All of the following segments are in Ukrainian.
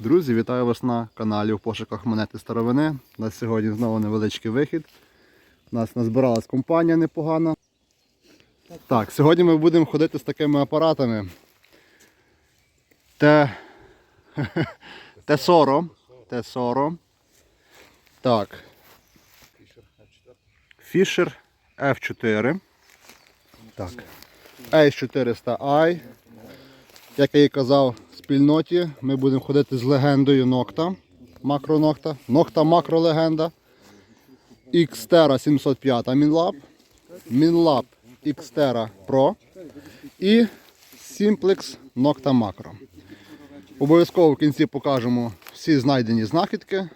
Друзі, вітаю вас на каналі в пошуках монети старовини. У нас сьогодні знову невеличкий вихід. У нас назбиралась компанія непогана. Так, сьогодні ми будемо ходити з такими апаратами. Т... Т-40. Т-40. Так. Fisher F4. Так. A400i. Як я і казав в спільноті, ми будемо ходити з легендою Нокта. Макронокта. Нокта макролегенда. Xterra 705 Minlab. Minlab Xterra Pro. І Simplex Nocta Macro. Обов'язково в кінці покажемо всі знайдені знахідки.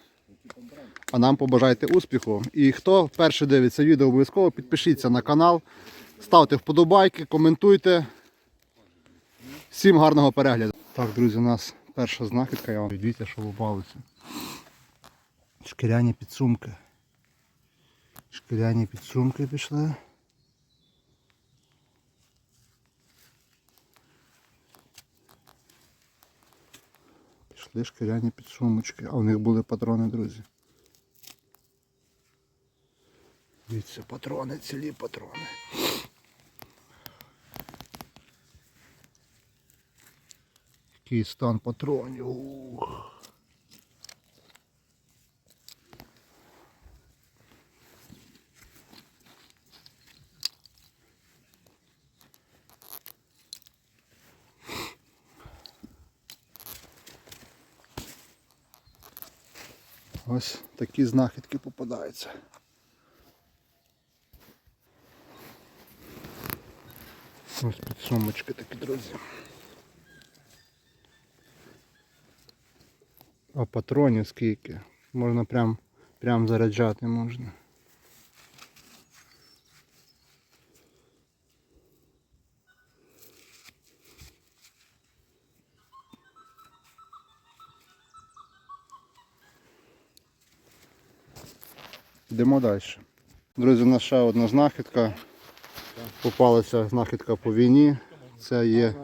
А нам побажайте успіху. І хто вперше дивиться відео, обов'язково підпишіться на канал, ставте вподобайки, коментуйте. Всім гарного перегляду. Так, друзі, у нас перша знахідка, я вам дивіться, що попалося. Шкіряні підсумки. Шкіряні підсумки пішли. Пішли шкіряні підсумочки, а в них були патрони, друзі. Дивіться, патрони, цілі патрони. Який стан патронів. Ось такі знахідки попадаються. Ось підсумочки такі, друзі. А патронів скільки? Можна прям, прям заряджати можна. Йдемо далі. Друзі, у нас ще одна знахідка. Попалася знахідка по війні. Це є,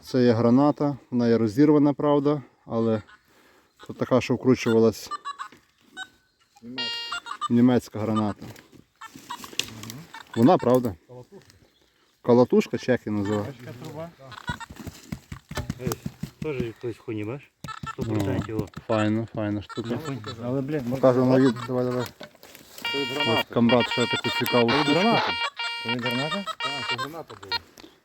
це є граната. Вона є розірвана, правда, але це така, що вкручувалась німецька граната. Вона, правда? Калатушка, чи як її називають? Теж якоїсь хуйні, бачиш? 100% його. Файно, файна штука. Але, блядь, Покажу на від. Давай, давай. Ось камрад ще таку цікаву штучку. Це не граната?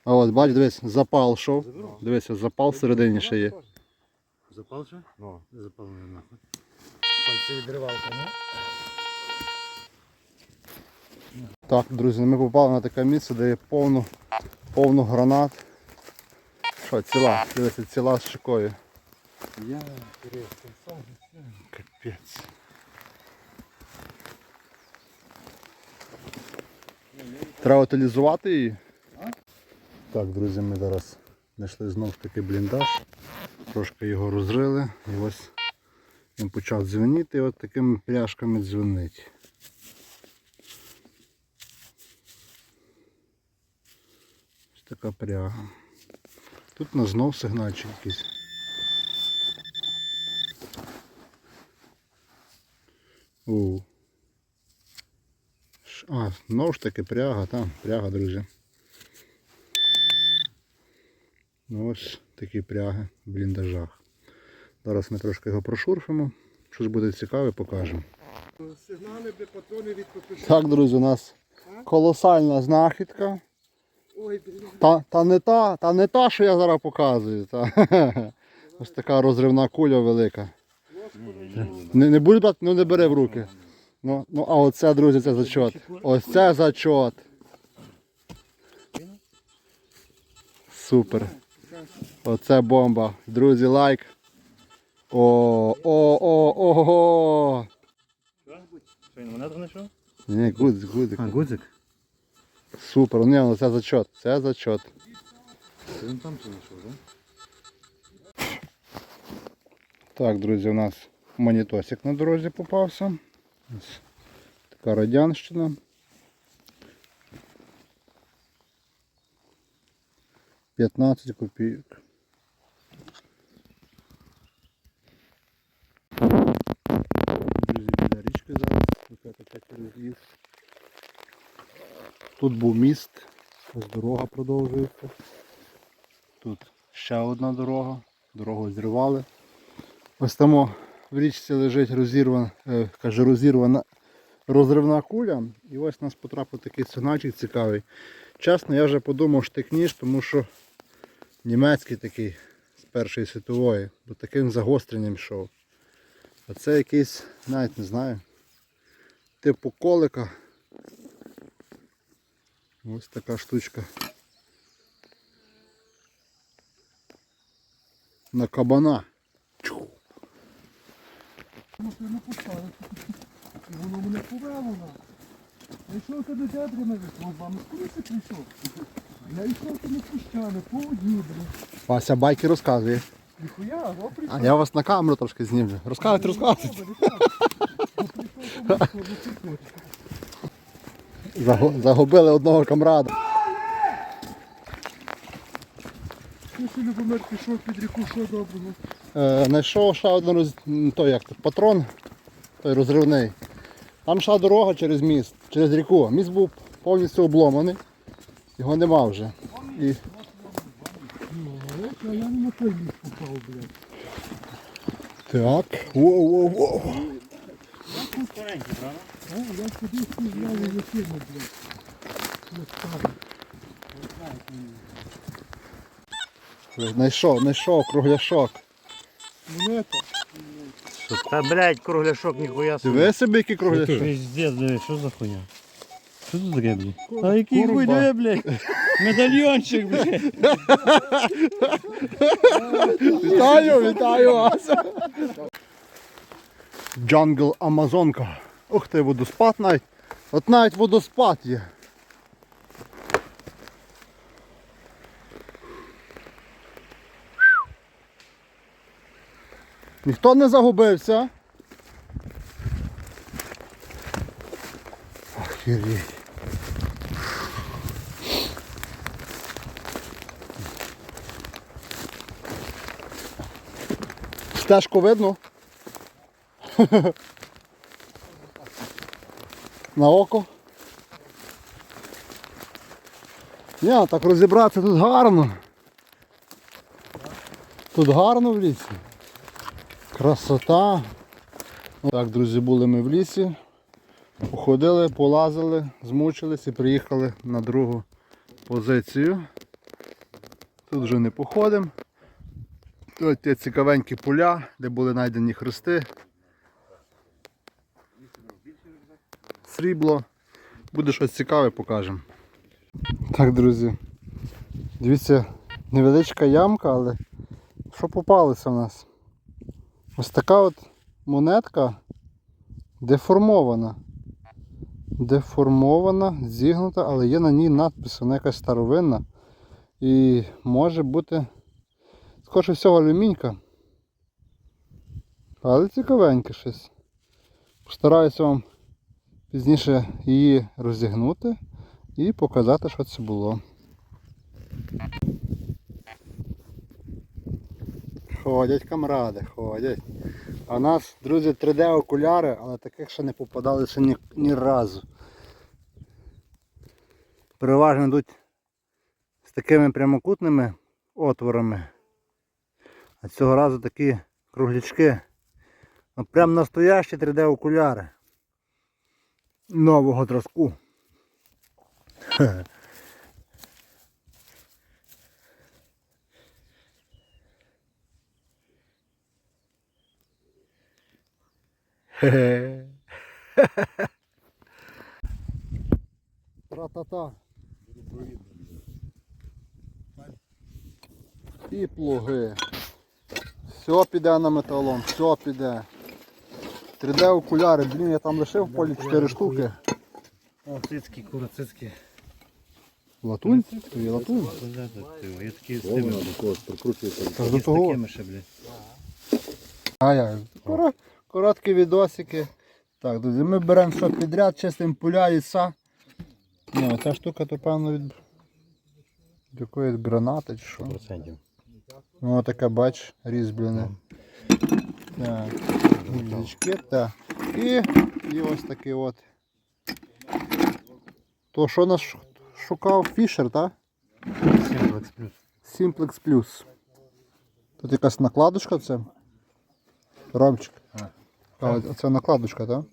А от бач, дивись, запал шов. Дивися, запал всередині ще є. Запал ще? Ну. Запал не нахуй. Пальці відривалка, не? Так, друзі, ми попали на таке місце, де є повно, повно гранат. Що, ціла? Дивіться, ціла з щекою. Я Капець. Треба утилізувати її? Так, друзі, ми зараз знайшли знов таки бліндаж. Трошки його розрили і ось він почав дзвеніти і от такими пряжками дзвенить. Ось така пряга. Тут у нас знов сигнальчик якийсь. У. А, знову ж таки пряга, там, пряга, друзі. Ну ось такі пряги в бліндажах. Зараз ми трошки його прошурфимо. Щось буде цікаве, покажемо. Сигнали для патронів від. Так, друзі, у нас колосальна знахідка. Ой, блін. Та, та не та, та не та, що я зараз показую. Та. Ось така розривна куля велика. Не, не буде брати, ну не бери в руки. Ну, ну а оце, друзі, це зачот. Ось це зачот. Супер. Оце бомба. Друзі, лайк. О, о, о, ого. Що, він монету знайшов? Ні, гудзик, гудзик. А, гудзик? Супер. Ні, ну це зачот. Це зачот. Це він там знайшов, так? Так, друзі, у нас монітосик на дорозі попався. Ось така радянщина. 15 копійок. Друзі, біля річки зараз, ліс. Тут був міст, ось дорога продовжується. Тут ще одна дорога, дорогу зірвали. Ось там в річці лежить розірвана, е, каже, розірвана розривна куля. І ось у нас потрапив такий сигнальчик цікавий. Чесно, я вже подумав штик-ніж, тому що німецький такий з Першої світової, бо таким загостренням йшов. А це якийсь, навіть не знаю, типу колика. Ось така штучка. На кабана. Чу. Воно мене повело. Я йшов туди дядри на вікно, з вами скоріше прийшов. Я йшов туди пущане, по блін. Вася байки розказує. Ніхуя, го прийшов. А я вас на камеру трошки знімлю. Розказуйте, розказуйте. Заго- Загубили одного камрада. Ще Любомир пішов під ріку, що доброго. Е, знайшов ще один роз... м, той, як, то, патрон, той розривний. Там йшла дорога через міст, через ріку. Міст був повністю обломаний. Його нема вже. І так. Воу-воу-воу. Знайшов, знайшов кругляшок. Монета. Та блядь, кругляшок ніхуя собі. Диви собі, який кругляшок. Пиздец, блядь, що за хуйня? Що тут таке, блядь? А який хуй, диви, блядь? Медальйончик, блядь. Вітаю, вітаю вас! Джангл Амазонка. Ух ти, водоспад навіть. От навіть водоспад є. Ніхто не загубився. Охереть. Стежку видно? На око. Ні, так розібратися тут гарно. Тут гарно в лісі. Красота. Так, друзі, були ми в лісі. Походили, полазили, змучились і приїхали на другу позицію. Тут вже не походимо. Тут є цікавенькі поля, де були знайдені хрести. Срібло. Буде щось цікаве, покажемо. Так, друзі. Дивіться, невеличка ямка, але що попалося в нас? Ось така от монетка деформована. Деформована, зігнута, але є на ній надпис, вона якась старовинна. І може бути Скорше всього алюмінька. Але цікавеньке щось. Постараюся вам пізніше її розігнути і показати, що це було. Ходять камради, ходять. А у нас, друзі, 3D окуляри, але таких ще не попадалися ні, ні разу. Переважно йдуть з такими прямокутними отворами. А цього разу такі круглячки. Ну, прям настоящі 3D окуляри. Нового зразку. Тра-та-та. І плуги. Все піде на металом, все піде. 3D окуляри, блін, я там лишив в полі 4 штуки. О, цицькі, куроцицькі. Латунь? Тобі латунь? Я такі з тими. Та ж до З того. такими ще, блядь. А я. Кора- Короткі відосики. Так, друзі, ми беремо все підряд, чистимо поля, ліса. Ні, оця штука то певно від, якоїсь гранати чи що. Процентів. Ну таке бач, різьблене. Так, гвіздячки, так. І, і ось такий от То що нас шукав Фішер, так? Сімплекс плюс. Simplex Plus. Тут якась накладочка це. Ромчик. А. Це накладочка, так?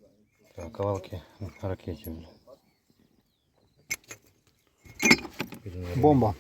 Так, кавалки ракетів. Бомба.